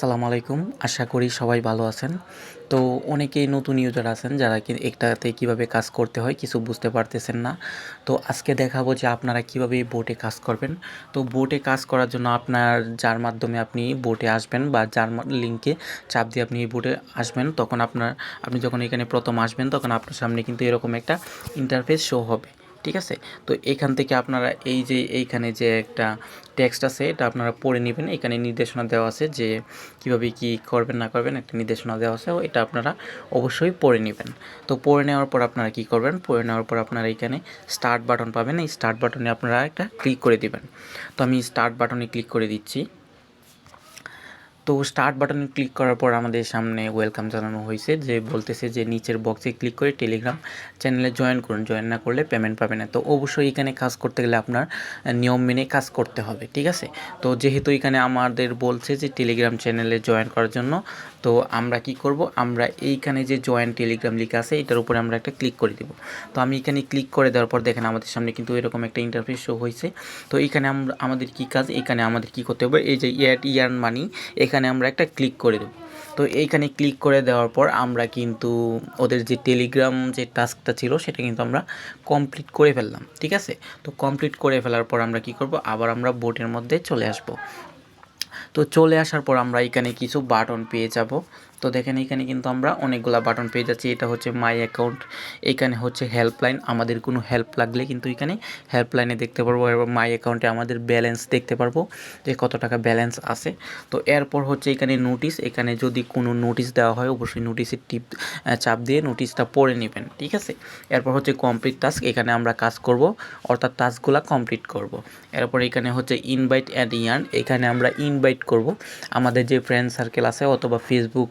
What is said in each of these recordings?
সালাম আলাইকুম। আশা করি সবাই ভালো আছেন। তো অনেকেই নতুন ইউজার আছেন যারা কি একটাতে কীভাবে কাজ করতে হয় কিছু বুঝতে পারতেছেন না। তো আজকে দেখাবো যে আপনারা কীভাবে বোটে কাজ করবেন। তো বোটে কাজ করার জন্য আপনার যার মাধ্যমে আপনি বোটে আসবেন বা যার লিঙ্কে চাপ দিয়ে আপনি বোটে আসবেন, তখন আপনার আপনি যখন এখানে প্রথম আসবেন, তখন আপনার সামনে কিন্তু এরকম একটা ইন্টারফেস শো হবে। ঠিক আছে? তো এখান থেকে আপনারা এই যে এইখানে যে একটা টেক্সট আছে, এটা আপনারা পড়ে নেবেন। এখানে নির্দেশনা দেওয়া আছে যে কীভাবে কি করবেন, না করবেন একটা নির্দেশনা দেওয়া আছে, এটা আপনারা অবশ্যই পড়ে নেবেন। তো পড়ে নেওয়ার পর আপনারা কি করবেন? পড়ে নেওয়ার পর আপনারা এখানে স্টার্ট বাটন পাবেন। এই স্টার্ট বাটনে আপনারা একটা ক্লিক করে দিবেন। তো আমি স্টার্ট বাটনে ক্লিক করে দিচ্ছি। তো স্টার্ট বাটনে ক্লিক করার পর আমাদের সামনে ওয়েলকাম জানানো হয়েছে, যে বলতেছে যে নিচের বক্সে ক্লিক করে টেলিগ্রাম চ্যানেলে জয়েন করুন। জয়েন না করলে পেমেন্ট পাবে না। তো অবশ্যই এখানে কাজ করতে গেলে আপনার নিয়ম মেনে কাজ করতে হবে, ঠিক আছে? তো যেহেতু এখানে আমাদের বলছে যে টেলিগ্রাম চ্যানেলে জয়েন করার জন্য, তো আমরা কি করব? আমরা এইখানে যে জয়েন টেলিগ্রাম লেখা আছে, এটার উপরে আমরা একটা ক্লিক করে দেব। তো আমি এখানে ক্লিক করে দেওয়ার পর দেখেন আমাদের সামনে কিন্তু এরকম একটা ইন্টারফেস শো হয়েছে। তো এখানে আমরা আমাদের কি কাজ? এখানে আমাদের কি করতে হবে? এই যে ইয়ার ইয়ার্ন মানি এখানে আমরা একটা ক্লিক করে দেবো। তো এইখানে ক্লিক করে দেওয়ার পর আমরা কিন্তু ওদের যে টেলিগ্রাম যে টাস্কটা ছিল, সেটা কিন্তু আমরা কমপ্লিট করে ফেললাম, ঠিক আছে? তো কমপ্লিট করে ফেলার পর আমরা কি করব? আবার আমরা বোটের মধ্যে চলে আসব। তো চলে আসার পর আমরা এখানে কিছু বাটন পেয়ে যাব। তো দেখেন, এখানে কিন্তু আমরা অনেকগুলো বাটন পেয়ে যাচ্ছি। এটা হচ্ছে মাই অ্যাকাউন্ট এখানে হচ্ছে হেল্পলাইন আমাদের কোনো হেল্প লাগলে কিন্তু এখানে হেল্পলাইনে দেখতে পারব এবং মাই অ্যাকাউন্টে আমাদের ব্যালেন্স দেখতে পারব যে কত টাকা ব্যালেন্স আছে। তো এরপর হচ্ছে এখানে নোটিশ এখানে যদি কোনো নোটিশ দেওয়া হয়, অবশ্যই নোটিশের টিপ চাপ দিয়ে নোটিশটা পড়ে নেবেন, ঠিক আছে? এরপর হচ্ছে কমপ্লিট টাস্ক এখানে আমরা কাজ করব, অর্থাৎ টাস্কগুলো কমপ্লিট করব। এরপর এখানে হচ্ছে ইনভাইট অ্যান্ড ইয়ার্ন এখানে আমরা ইনভাইট করব। আমাদের যে ফ্রেন্ড সার্কেল আছে অথবা ফেসবুক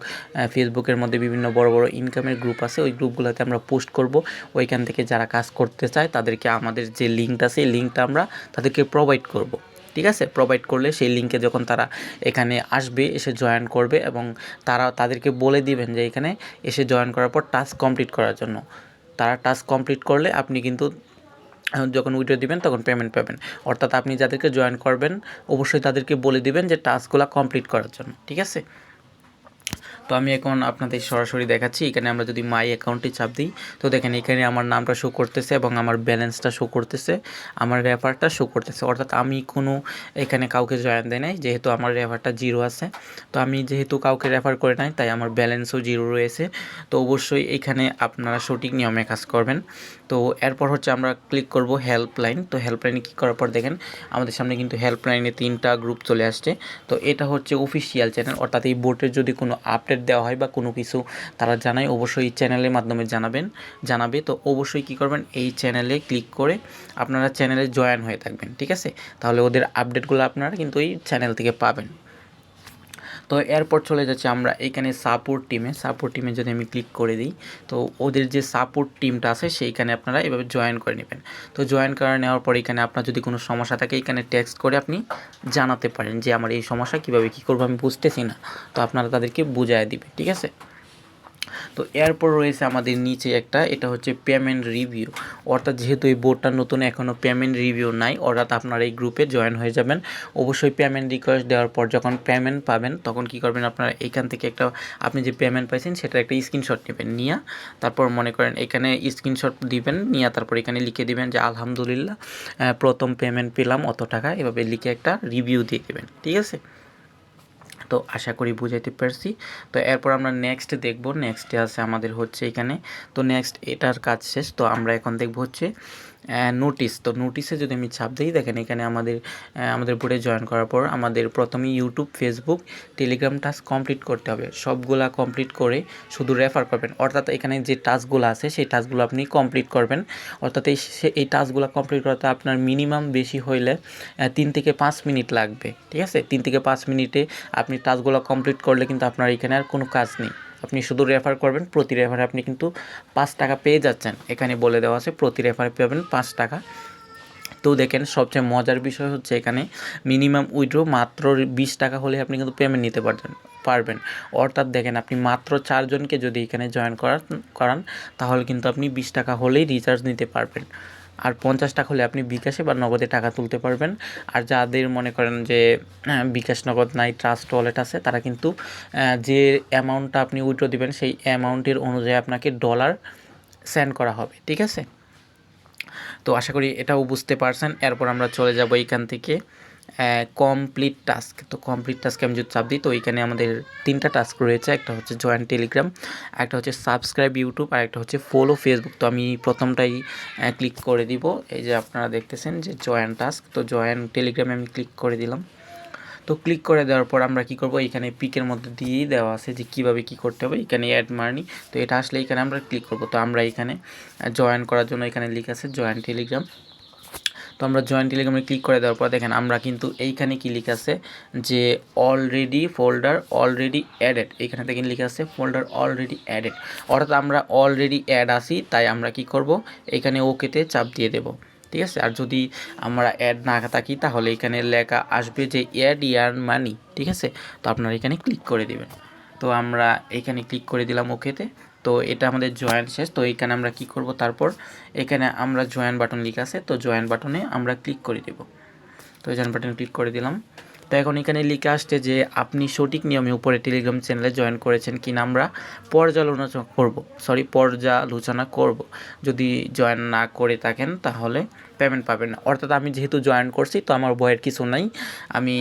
ফেসবুকের মধ্যে বিভিন্ন বড় বড় ইনকামের গ্রুপ আছে, ওই গ্রুপগুলোতে আমরা পোস্ট করব। ওইখান থেকে যারা কাজ করতে চায়, তাদেরকে আমাদের যে লিঙ্কটা এই লিঙ্কটা আমরা তাদেরকে প্রোভাইড করব। ঠিক আছে? প্রোভাইড করলে সেই লিঙ্কে যখন তারা এখানে আসবে, এসে জয়েন করবে এবং তারা তাদেরকে বলে দিবেন যে এখানে এসে জয়েন করার পর টাস্ক কমপ্লিট করার জন্য। তারা টাস্ক কমপ্লিট করলে আপনি কিন্তু যখন উইড্রো দিবেন তখন পেমেন্ট পাবেন। অর্থাৎ আপনি যাদেরকে জয়েন করবেন, অবশ্যই তাদেরকে বলে দিবেন যে টাস্কগুলো কমপ্লিট করার জন্য। ঠিক আছে? তো আমি এখন আপনাদের সরাসরি দেখাচ্ছি। এখানে আমরা যদি মাই অ্যাকাউন্টে চাপ দিই, তো দেখেন এখানে আমার নামটা শো করতেছে এবং আমার ব্যালেন্সটা শো করতেছে, আমার রেফারটা শো করতেছে। অর্থাৎ আমি কোনো এখানে কাউকে জয়েন দেয় নাই, যেহেতু আমার রেফারটা জিরো আছে। তো আমি যেহেতু কাউকে রেফার করে নাই, তাই আমার ব্যালেন্সও জিরো রয়েছে। তো অবশ্যই এখানে আপনারা সঠিক নিয়মে কাজ করবেন। তো এরপর হচ্ছে আমরা ক্লিক করব হেল্পলাইন তো হেল্পলাইনে কী করার পর দেখেন, আমাদের সামনে কিন্তু হেল্পলাইনে তিনটা গ্রুপ চলে আসছে। তো এটা হচ্ছে অফিসিয়াল চ্যানেল অর্থাৎ এই বোর্ডের যদি কোনো আপডেট দেওয়া হয় বা কোনো কিছু তারা জানায়, অবশ্যই এই চ্যানেলের মাধ্যমে জানাবেন, জানাবে। তো অবশ্যই কি করবেন, এই চ্যানেলে ক্লিক করে আপনারা চ্যানেলে জয়েন হয়ে থাকবেন, ঠিক আছে? তাহলে ওদের আপডেটগুলো আপনারা কিন্তু এই চ্যানেল থেকে পাবেন। তো এরপর চলে যাচ্ছে আমরা এখানে সাপোর্ট টিমে সাপোর্ট টিমে যদি আমি ক্লিক করে দিই, তো ওদের যে সাপোর্ট টিমটা আছে, সেইখানে আপনারা এভাবে জয়েন করে নেবেন। তো জয়েন করে নেওয়ার পর এখানে আপনার যদি কোনো সমস্যা থাকে, এখানে টেক্সট করে আপনি জানাতে পারেন যে, আমার এই সমস্যা কীভাবে কী করব? আমি বুঝতেছি না। তো আপনারা তাদেরকে বুঝায় দিবে, ঠিক আছে? তো এরপর রয়েছে আমাদের নিচে একটা, এটা হচ্ছে পেমেন্ট রিভিউ অর্থাৎ যেহেতু এই বোর্ডটা নতুন এখনও পেমেন্ট রিভিউ নাই, অর্থাৎ আপনারা এই গ্রুপে জয়েন হয়ে যাবেন। অবশ্যই পেমেন্ট রিকোয়েস্ট দেওয়ার পর যখন পেমেন্ট পাবেন, তখন কি করবেন আপনারা, এখান থেকে একটা, আপনি যে পেমেন্ট পাইছেন, সেটা একটা স্ক্রিনশট নেবেন, নিয়ে, তারপর মনে করেন এখানে স্ক্রিনশট দিবেন, নিয়ে, তারপর এখানে লিখে দিবেন যে, আলহামদুলিল্লাহ প্রথম পেমেন্ট পেলাম অত টাকা। এভাবে লিখে একটা রিভিউ দিয়ে দেবেন, ঠিক আছে? তো আশা করি বুঝাইতে পারছি। তো এরপর আমরা নেক্সট দেখব নেক্সটে আছে আমাদের হচ্ছে এখানে। তো নেক্সট এটার কাজ শেষ। তো আমরা এখন দেখব হচ্ছে নোটিস তো নোটিসে যদি আমি ছাপ দিই, দেখেন এখানে আমাদের আমাদের বোর্ডে জয়েন করার পর আমাদের প্রথমে YouTube Facebook Telegram task complete করতে হবে। সবগুলা কমপ্লিট করে শুধু রেফার করবেন। অর্থাৎ এখানে যে টাস্কগুলো আছে, সেই টাস্কগুলো আপনি কমপ্লিট করবেন। অর্থাৎ এই এই টাস্কগুলো কমপ্লিট করতে আপনার মিনিমাম বেশি হইলে তিন থেকে পাঁচ মিনিট লাগবে। ঠিক আছে? তিন থেকে পাঁচ মিনিটে আপনি টাস্কগুলো কমপ্লিট করলে কিন্তু আপনার এখানে আর কোনো কাজ নেই। আপনি শুধু রেফার করবেন, প্রতি রেফারে আপনি কিন্তু পাঁচ টাকা পেয়ে যাচ্ছেন। এখানে বলে দেওয়া আছে, প্রতি রেফারে পাবেন পাঁচ টাকা। তো দেখেন, সবচেয়ে মজার বিষয় হচ্ছে এখানে মিনিমাম উইড্রো মাত্র বিশ টাকা হলে আপনি কিন্তু পেমেন্ট নিতে পারবেন পারবেন। অর্থাৎ দেখেন, আপনি মাত্র চারজনকে যদি এখানে জয়েন করান করান, তাহলে কিন্তু আপনি বিশ টাকা হলেই রিচার্জ নিতে পারবেন। আর পঞ্চাশ টাকা হলে আপনি বিকাশে বা নগদে টাকা তুলতে পারবেন। আর যাদের মনে করেন যে বিকাশ নগদ নাই ট্রাস্ট ওয়ালেট আছে, তারা কিন্তু যে অ্যামাউন্টটা আপনি উইথড্র দেবেন, সেই অ্যামাউন্টের অনুযায়ী আপনাকে ডলার সেন্ড করা হবে, ঠিক আছে? তো আশা করি এটাও বুঝতে পারছেন। এরপর আমরা চলে যাব এইখান থেকে। কমপ্লিট টাস্ক তো কমপ্লিট টাস্কে আমি যদি চাপ দিই, তো এইখানে আমাদের তিনটা টাস্ক রয়েছে। একটা হচ্ছে জয়েন টেলিগ্রাম একটা হচ্ছে সাবস্ক্রাইব ইউটিউব আর একটা হচ্ছে ফলো ফেসবুক তো আমি প্রথমটাই ক্লিক করে দিব। এই যে আপনারা দেখতেছেন যে জয়েন টাস্ক তো জয়েন টেলিগ্রামে আমি ক্লিক করে দিলাম। তো ক্লিক করে দেওয়ার পর আমরা কি করব? এখানে পিকের মধ্যে দিয়েই দেওয়া আছে যে কীভাবে কি করতে হবে। এখানে অ্যাড মার্নি তো এটা আসলে এখানে আমরা ক্লিক করব। তো আমরা এখানে জয়েন করার জন্য এখানে লিখে আছে জয়েন টেলিগ্রাম তো আমরা জয়েন টেলিগ্রামে ক্লিক করে দেওয়ার পর দেখেন আমরা কিন্তু এইখানে কি লিখে আছে যে অলরেডি ফোল্ডার অলরেডি অ্যাডেড এখানে দেখেন লিখে আছে ফোল্ডার অলরেডি অ্যাডেড অর্থাৎ আমরা অলরেডি অ্যাড আসি তাই আমরা কি করব? এখানে ওকেতে চাপ দিয়ে দেব। ঠিক আছে? আর যদি আমরা অ্যাড না থাকি, তাহলে এখানে লেখা আসবে যে অ্যাড ইয়ার মানি ঠিক আছে? তো আপনারা এখানে ক্লিক করে দেবেন। তো আমরা এখানে ক্লিক করে দিলাম ওকেতে তো এটা আমাদের জয়েন শেষ। তো এখানে আমরা কি করব তারপর? এখানে আমরা জয়েন বাটন লিখে আছে, তো জয়েন বাটনে আমরা ক্লিক করে দেব। তো জয়েন বাটনে ক্লিক করে দিলাম। তো এখন এখানে লিখে আসছে যে, আপনি সঠিক নিয়মে উপরে টেলিগ্রাম চ্যানেলে জয়েন করেছেন কি না আমরা পর্যালোচনা করব। সরি পর্যালোচনা করব। যদি জয়েন না করে থাকেন তাহলে পেমেন্ট পাবেন না। অর্থাৎ আমি যেহেতু জয়েন করছি, তো আমার ভয়ের কিছু নাই। আমি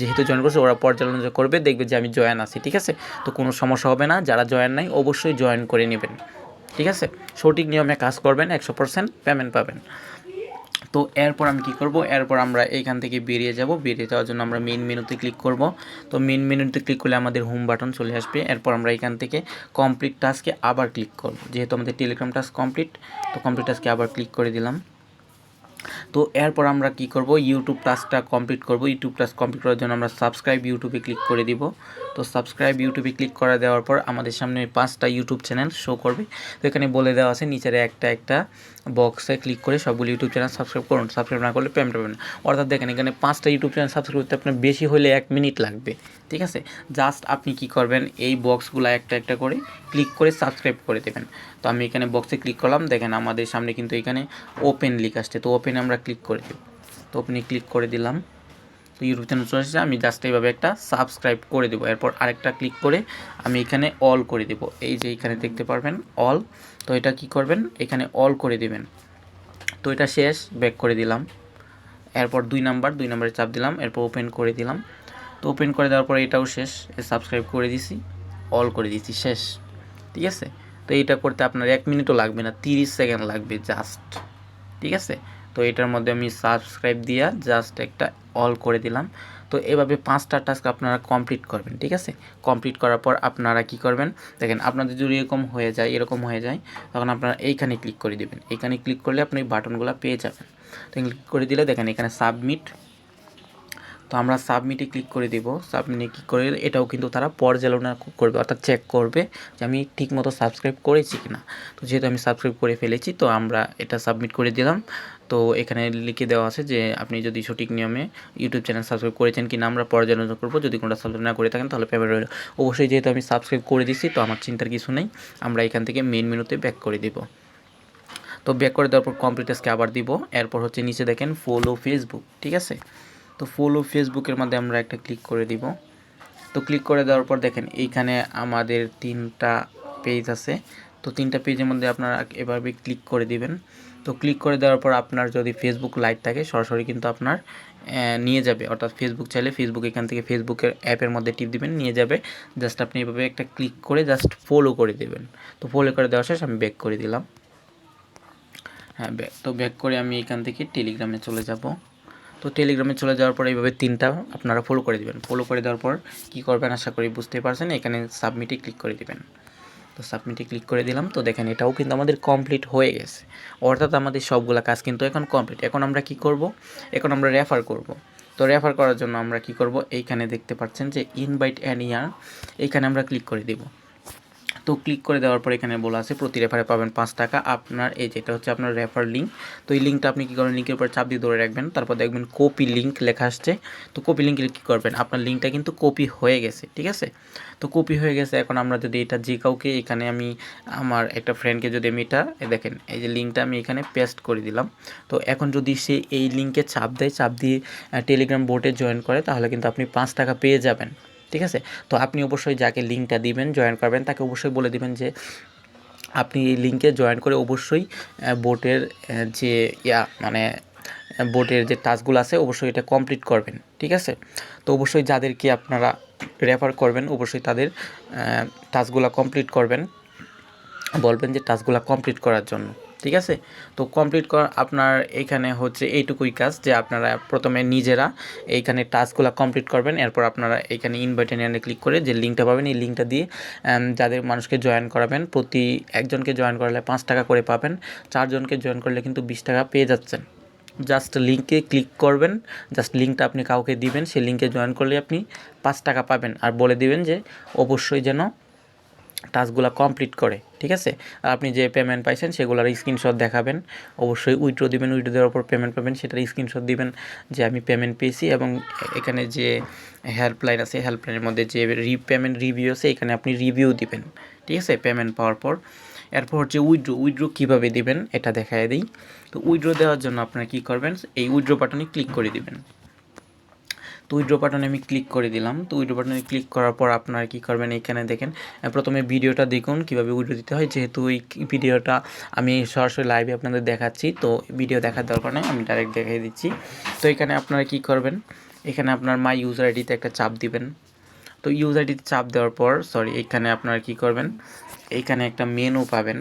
যেহেতু জয়েন করছে, ওরা পর্যালোচনা করবে, দেখবে যে আমি জয়েন আছি, ঠিক আছে? তো কোনো সমস্যা হবে না, যারা জয়েন নাই, অবশ্যই জয়েন করে নেবেন, ঠিক আছে? সঠিক নিয়মে কাজ করবেন, একশো পার্সেন্ট পেমেন্ট পাবেন। তো এরপর আমি কি করব? এরপর আমরা এইখান থেকে বেরিয়ে যাব। বেরিয়ে যাওয়ার জন্য আমরা মেন মেনুতে ক্লিক করব। তো মেন মেনুতে ক্লিক করলে আমাদের হোম বাটন চলে আসবে। এরপর আমরা এখান থেকে কমপ্লিট টাস্কে আবার ক্লিক করব। যেহেতু আমাদের টেলিগ্রাম টাস্ক কমপ্লিট তো কমপ্লিট টাস্কে আবার ক্লিক করে দিলাম। তো এরপর আমরা কি করব? ইউটিউব টাস্কটা কমপ্লিট করব। ইউটিউব টাস্ক কমপ্লিট করার জন্য আমরা সাবস্ক্রাইব ইউটিউবে ক্লিক করে দিব। তো সাবস্ক্রাইব ইউটিউবে ক্লিক করে দেওয়ার পর আমাদের সামনে পাঁচটা ইউটিউব চ্যানেল শো করবে। তো এখানে বলে দেওয়া আছে, নিচের একটা একটা বক্সে ক্লিক করে সবগুলো ইউটিউব চ্যানেল সাবস্ক্রাইব করুন। সাবস্ক্রাইব না করলে পেমেন্ট পাবেন। অর্থাৎ দেখেন, এখানে পাঁচটা ইউটিউব চ্যানেল সাবস্ক্রাইব করতে আপনার বেশি হলে এক মিনিট লাগবে। ঠিক আছে? জাস্ট আপনি কি করবেন, এই বক্সগুলো একটা একটা করে ক্লিক করে সাবস্ক্রাইব করে দেবেন। তো আমি এখানে বক্সে ক্লিক করলাম। দেখেন, আমাদের সামনে কিন্তু এখানে ওপেন লিখ আসছে। তো ওপেনে আমরা ক্লিক করে দেব। তো ওপেনে ক্লিক করে দিলাম। তো ইউটিউব চ্যানেল চলে এসেছে। আমি জাস্ট এইভাবে একটা সাবস্ক্রাইব করে দেবো। এরপর আরেকটা ক্লিক করে আমি এখানে অল করে দেবো। এই যে এখানে দেখতে পারবেন অল তো এটা কি করবেন? এখানে অল করে দিবেন। তো এটা শেষ ব্যাক করে দিলাম। এরপর দুই নাম্বার, দুই নাম্বারে চাপ দিলাম, এরপর ওপেন করে দিলাম। তো ওপেন করে দেওয়ার পরে এটাও শেষ সাবস্ক্রাইব করে দিছি অল করে দিছি, শেষ। ঠিক আছে? তো এইটা করতে আপনার এক মিনিটও লাগবে না, তিরিশ সেকেন্ড লাগবে জাস্ট ঠিক আছে? তো এটার মধ্যে আমি সাবস্ক্রাইব দিয়া জাস্ট একটা অল করে দিলাম। তো এভাবে পাঁচটা টাস্ক আপনারা কমপ্লিট করবেন, ঠিক আছে? কমপ্লিট করার পর আপনারা কি করবেন? দেখেন, আপনাদের যদি এরকম হয়ে যায়, এরকম হয়ে যায়, তখন আপনারা এইখানে ক্লিক করে দিবেন। এইখানে ক্লিক করলে আপনি বাটনগুলো পেয়ে যাবেন। তো ক্লিক করে দিলে দেখেন এখানে সাবমিট তো আমরা সাবমিটে ক্লিক করে দেব। সাবমিটে ক্লিক করে এটাও কিন্তু তারা পর্যালোচনা করবে, অর্থাৎ চেক করবে যে আমি ঠিকমতো সাবস্ক্রাইব করেছি কি না তো যেহেতু আমি সাবস্ক্রাইব করে ফেলেছি, তো আমরা এটা সাবমিট করে দিলাম। তো এখানে লিখে দেওয়া আছে যে, আপনি যদি সঠিক নিয়মে ইউটিউব চ্যানেল সাবস্ক্রাইব করেছেন কি না আমরা পর্যালোচনা করব। যদি কোনটা সাবস্ক্রাইব না করে থাকেন, তাহলে পেমেন্ট রইল। অবশ্যই যেহেতু আমি সাবস্ক্রাইব করে দিচ্ছি তো আমার চিন্তার কিছু নেই। আমরা এখান থেকে মেন মেনুতে ব্যাক করে দেব। তো ব্যাক করে দেওয়ার পর কম্পিউটার্সকে আবার দিব। এরপর হচ্ছে নিচে দেখেন ফলো ফেসবুক ঠিক আছে? তো ফলো ফেসবুকের মধ্যে আমরা একটা ক্লিক করে দিব। তো ক্লিক করে দেওয়ার পর দেখেন, এইখানে আমাদের তিনটা পেজ আছে। তো তিনটা পেজের মধ্যে আপনারা এভাবে ক্লিক করে দিবেন। তো ক্লিক করে দেওয়ার পর আপনার যদি ফেসবুক লাইভ থাকে, সরাসরি কিন্তু আপনার নিয়ে যাবে। অর্থাৎ ফেসবুক চাইলে ফেসবুক এখান থেকে ফেসবুকের অ্যাপের মধ্যে টিপ দিবেন, নিয়ে যাবে। জাস্ট আপনি এভাবে একটা ক্লিক করে জাস্ট ফলো করে দেবেন। তো ফলো করে দেওয়া শেষ আমি ব্যাক করে দিলাম। হ্যাঁ ব্যাক তো ব্যাক করে আমি এখান থেকে টেলিগ্রামে চলে যাব। তো টেলিগ্রামে চলে যাওয়ার পর এইভাবে তিনটা আপনারা ফলো করে দিবেন। ফলো করে দেওয়ার পর কী করবেন আশা করি বুঝতে পারছেন, এখানে সাবমিটে ক্লিক করে দিবেন। তো সাবমিটে ক্লিক করে দিলাম, তো দেখেন এটাও কিন্তু আমাদের কমপ্লিট হয়ে গেছে। অর্থাৎ আমাদের সবগুলা কাজ কিন্তু এখন কমপ্লিট এখন আমরা কি করব? এখন আমরা রেফার করব। তো রেফার করার জন্য আমরা কি করব? এইখানে দেখতে পাচ্ছেন যে ইনভাইট অ্যান্ড ইয়ার এইখানে আমরা ক্লিক করে দিব। তো ক্লিক করে দেওয়ার পর এখানে বলা আছে, প্রতি রেফারে পাবেন পাঁচ টাকা। আপনার এই যেটা হচ্ছে আপনার রেফার লিঙ্ক তো এই লিঙ্কটা আপনি কী করবেন লিঙ্কের উপর চাপ দিয়ে ধরে রাখবেন। তারপর দেখবেন কপি লিঙ্ক লেখা আসছে। তো কপি লিঙ্কে কী করবেন। আপনার লিঙ্কটা কিন্তু কপি হয়ে গেছে, ঠিক আছে? তো কপি হয়ে গেছে। এখন আমরা যদি এটা যে কাউকে এখানে আমি আমার একটা ফ্রেন্ডকে যদি আমি এটা দেখেন, এই যে লিঙ্কটা আমি এখানে পেস্ট করে দিলাম। তো এখন যদি সে এই লিঙ্কে চাপ দেয়, চাপ দিয়ে টেলিগ্রাম বোর্ডে জয়েন করে, তাহলে কিন্তু আপনি পাঁচ টাকা পেয়ে যাবেন। ঠিক আছে? তো আপনি অবশ্যই যাকে লিঙ্কটা দিবেন জয়েন করবেন, তাকে অবশ্যই বলে দিবেন যে আপনি এই লিঙ্কে জয়েন করে অবশ্যই বোটের যে ইয়া মানে বোটের যে টাস্কগুলো আছে, অবশ্যই এটা কমপ্লিট করবেন, ঠিক আছে? তো অবশ্যই যাদেরকে আপনারা রেফার করবেন, অবশ্যই তাদের টাস্কগুলো কমপ্লিট করবেন, বলবেন যে টাস্কগুলো কমপ্লিট করার জন্য। ঠিক আছে? তো কমপ্লিট করা আপনার এখানে হচ্ছে এইটুকুই কাজ যে আপনারা প্রথমে নিজেরা এইখানে টাস্কগুলো কমপ্লিট করবেন, এরপর আপনারা এখানে ইনভাইটে নিয়ে ক্লিক করে যে লিঙ্কটা পাবেন, এই লিঙ্কটা দিয়ে যাদের মানুষকে জয়েন করাবেন, প্রতি একজনকে জয়েন করালে পাঁচ টাকা করে পাবেন, চারজনকে জয়েন করলে কিন্তু বিশ টাকা পেয়ে যাচ্ছেন। জাস্ট লিঙ্কে ক্লিক করবেন জাস্ট লিঙ্কটা আপনি কাউকে দিবেন, সেই লিঙ্কে জয়েন করলে আপনি পাঁচ টাকা পাবেন। আর বলে দিবেন যে অবশ্যই যেন টাস্কগুলো কমপ্লিট করে। ঠিক আছে? আর আপনি যে পেমেন্ট পাইছেন সেগুলোর স্ক্রিনশট দেখাবেন। অবশ্যই উইড্রো দিবেন উইড্রো দেওয়ার পর পেমেন্ট পাবেন, সেটার স্ক্রিনশট দিবেন যে আমি পেমেন্ট পেয়েছি এবং এখানে যে হেল্পলাইন আছে হেল্পলাইনের মধ্যে যে রি পেমেন্ট রিভিউ আছে, এখানে আপনি রিভিউ দিবেন। ঠিক আছে? পেমেন্ট পাওয়ার পর। এরপর হচ্ছে উইড্রো উইড্রো কীভাবে দিবেন, এটা দেখায় দিই। তো উইড্রো দেওয়ার জন্য আপনারা কী করবেন, এই উইড্রো বাটনে ক্লিক করে দিবেন। তো উইড্রো বাটনে আমি ক্লিক করে দিলাম। তো উইড্রো বাটনে ক্লিক করার পর আপনারা কী করবেন? এখানে দেখেন প্রথমে ভিডিওটা দেখুন, কীভাবে উইড্রো দিতে হয়। যেহেতু এই ভিডিওটা আমি সরাসরি লাইভে আপনাদের দেখাচ্ছি, তো ভিডিও দেখার দরকার নেই, আমি ডাইরেক্ট দেখিয়ে দিচ্ছি। তো এখানে আপনারা কী করবেন? এখানে আপনার মাই ইউজার আইডিতে একটা চাপ দিবেন। তো ইউজার আইডিতে চাপ দেওয়ার পর সরি এখানে আপনারা কী করবেন? এইখানে একটা মেনু পাবেন।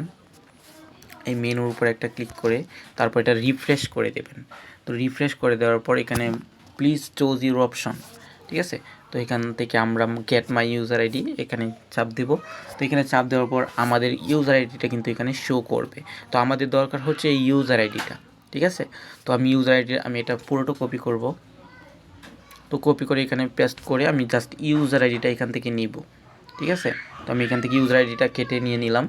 এই মেনুর উপর একটা ক্লিক করে তারপর এটা রিফ্রেশ করে দেবেন। তো রিফ্রেশ করে দেওয়ার পর এখানে প্লিজ চোজ ইউর অপশন ঠিক আছে? তো এখান থেকে আমরা গেট মাই ইউজার আইডি এখানে চাপ দিব। তো এখানে চাপ দেওয়ার পর আমাদের ইউজার আইডিটা কিন্তু এখানে শো করবে। তো আমাদের দরকার হচ্ছে এই ইউজার আইডিটা ঠিক আছে? তো আমি ইউজার আইডি আমি এটা পুরোটা কপি করব। তো কপি করে এখানে পেস্ট করে আমি জাস্ট ইউজার আইডিটা এখান থেকে নিব, ঠিক আছে? তো আমি এখান থেকে ইউজার আইডিটা কেটে নিয়ে নিলাম।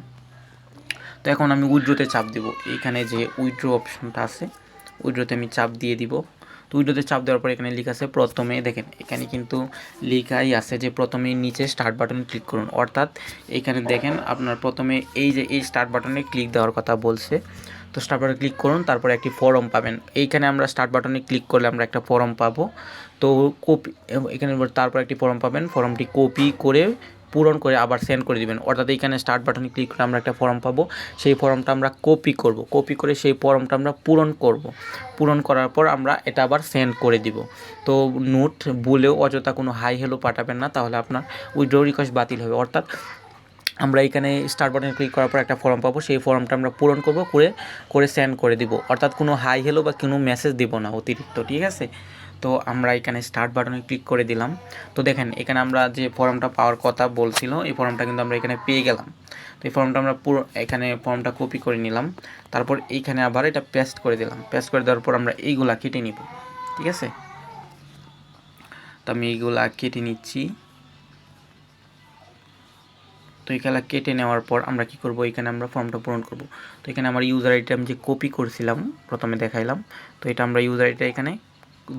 তো এখন আমি উইড্রোতে চাপ দিব। এইখানে যে উইড্রো অপশনটা আছে উইড্রোতে আমি চাপ দিয়ে দিব। তো উইডোতে চাপ দেওয়ার পর এখানে লেখা আছে। প্রথমে দেখেন, এখানে কিন্তু লেখাই আছে যে প্রথমে নিচে স্টার্ট বাটনে ক্লিক করুন। অর্থাৎ এখানে দেখেন আপনার প্রথমে এই যে, এই স্টার্ট বাটনে ক্লিক দেওয়ার কথা বলছে। তো স্টার্ট বাটনে ক্লিক করুন, তারপর একটি ফর্ম পাবেন। এইখানে আমরা স্টার্ট বাটনে ক্লিক করলে আমরা একটা ফর্ম পাবো। তো কপি এখানে তারপর একটি ফর্ম পাবেন। ফর্মটি কপি করে পূরণ করে আবার সেন্ড করে দিবেন। অর্থাৎ এইখানে স্টার্ট বাটনে ক্লিক করে আমরা একটা ফর্ম পাবো। সেই ফর্মটা আমরা কপি করব। কপি করে সেই ফর্মটা আমরা পূরণ করব। পূরণ করার পর আমরা এটা আবার সেন্ড করে দিব। তো নোট বলেও অযথা কোনো হাই হেলো পাঠাবেন না, তাহলে আপনার উইড্রো রিকোয়েস্ট বাতিল হবে। অর্থাৎ আমরা এখানে স্টার্ট বাটনে ক্লিক করার পর একটা ফর্ম পাবো। সেই ফর্মটা আমরা পূরণ করব, করে করে সেন্ড করে দিব। অর্থাৎ কোনো হাই হেলো বা কোনো মেসেজ দিব না অতিরিক্ত, ঠিক আছে? তো আমরা এখানে স্টার্ট বাটনে ক্লিক করে দিলাম। তো দেখেন, এখানে আমরা যে ফর্মটা পাওয়ার কথা বলছিল, এই ফর্মটা কিন্তু আমরা এখানে পেয়ে গেলাম। তো এই ফর্মটা আমরা পুরো এখানে ফর্মটা কপি করে নিলাম। তারপর এইখানে আবার এটা পেস্ট করে দিলাম। পেস্ট করে দেওয়ার পর আমরা এইগুলা কেটে নিব। ঠিক আছে? তো আমি এইগুলা কেটে নিচ্ছি। তো এখানে কেটে নেওয়ার পর আমরা কি করব? এখানে আমরা ফর্মটা পূরণ করব। তো এখানে আমার ইউজার আইডিটা আমি যে কপি করছিলাম, প্রথমে দেখাইলাম। তো এটা আমরা ইউজার আইডিটা এখানে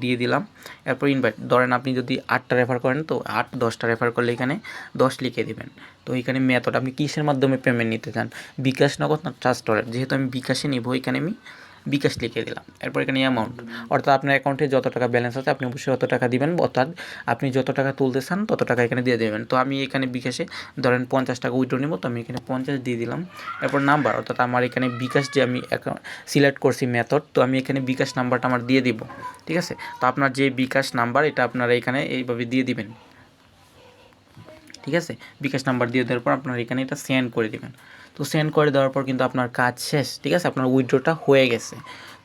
দিয়ে দিলাম। এরপর ইনভাইট ধরেন আপনি যদি আটটা রেফার করেন, তো আট, দশটা রেফার করলে এখানে দশ লিখে দিবেন। তো এখানে মেথড আপনি কিসের মাধ্যমে পেমেন্ট নিতে চান? বিকাশ নগদ না ট্রাস্ট যেহেতু আমি বিকাশে নিব, এখানে আমি বিকাশ লিখে দিলাম। এরপর এখানে অ্যামাউন্ট অর্থাৎ আপনার অ্যাকাউন্টে যত টাকা ব্যালেন্স আছে, আপনি অবশ্যই অত টাকা দিবেন। অর্থাৎ আপনি যত টাকা তুলতে চান, তত টাকা এখানে দিয়ে দেবেন। তো আমি এখানে বিকাশে ধরেন পঞ্চাশ টাকা উইড্রো নেব, তো আমি এখানে পঞ্চাশ দিয়ে দিলাম। এরপর নাম্বার অর্থাৎ আমার এখানে বিকাশ যে আমি সিলেক্ট করছি মেথড তো আমি এখানে বিকাশ নাম্বারটা আমার দিয়ে দিব। ঠিক আছে? তো আপনার যে বিকাশ নাম্বার এটা আপনারা এখানে এইভাবে দিয়ে দিবেন। ঠিক আছে? বিকাশ নাম্বার দিয়ে দেওয়ার পর আপনার এখানে এটা সেন্ড করে দেবেন। তো সেন্ড করে দেওয়ার পর কিন্তু আপনার কাজ শেষ, ঠিক আছে? আপনার উইড্রোটা হয়ে গেছে।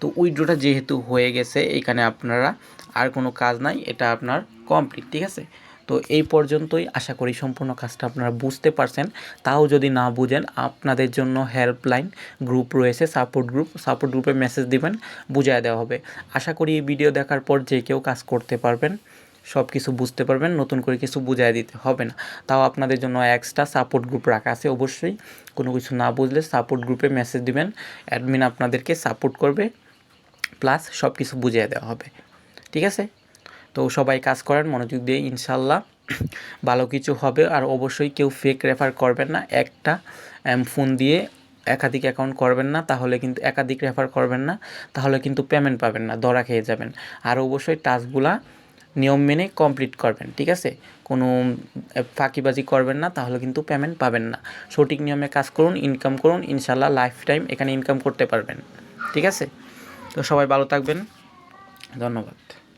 তো উইড্রোটা যেহেতু হয়ে গেছে, এখানে আপনারা আর কোনো কাজ নাই, এটা আপনার কমপ্লিট ঠিক আছে? তো এই পর্যন্তই, আশা করি সম্পূর্ণ কাজটা আপনারা বুঝতে পারছেন। তাও যদি না বুঝেন, আপনাদের জন্য হেল্পলাইন গ্রুপ রয়েছে সাপোর্ট গ্রুপ সাপোর্ট গ্রুপে মেসেজ দিবেন, বুঝায় দেওয়া হবে। আশা করি এই ভিডিও দেখার পর যে কেউ কাজ করতে পারবেন সব কিছু বুঝতে পারবেন, নতুন করে কিছু বুঝাই দিতে হবে না। তাও আপনাদের জন্য এক্সট্রা সাপোর্ট গ্রুপ রাখা আছে অবশ্যই। কোনো কিছু না বুঝলে সাপোর্ট গ্রুপে মেসেজ দিবেন অ্যাডমিন আপনাদেরকে সাপোর্ট করবে প্লাস সব কিছু বুঝিয়ে দেওয়া হবে। ঠিক আছে? তো সবাই কাজ করেন, মনোযোগ দিয়ে ইনশাল্লাহ ভালো কিছু হবে। আর অবশ্যই কেউ ফেক রেফার করবেন না, একটা ফোন দিয়ে একাধিক অ্যাকাউন্ট করবেন না, তাহলে কিন্তু একাধিক রেফার করবেন না, তাহলে কিন্তু পেমেন্ট পাবেন না, ধরা খেয়ে যাবেন। আর অবশ্যই টাস্কগুলা নিয়ম মেনে কমপ্লিট করবেন, ঠিক আছে? কোনো ফাঁকিবাজি করবেন না, তাহলে কিন্তু পেমেন্ট পাবেন না। সঠিক নিয়মে কাজ করুন ইনকাম করুন ইনশাল্লাহ লাইফ টাইম এখানে ইনকাম করতে পারবেন, ঠিক আছে? তো সবাই ভালো থাকবেন, ধন্যবাদ।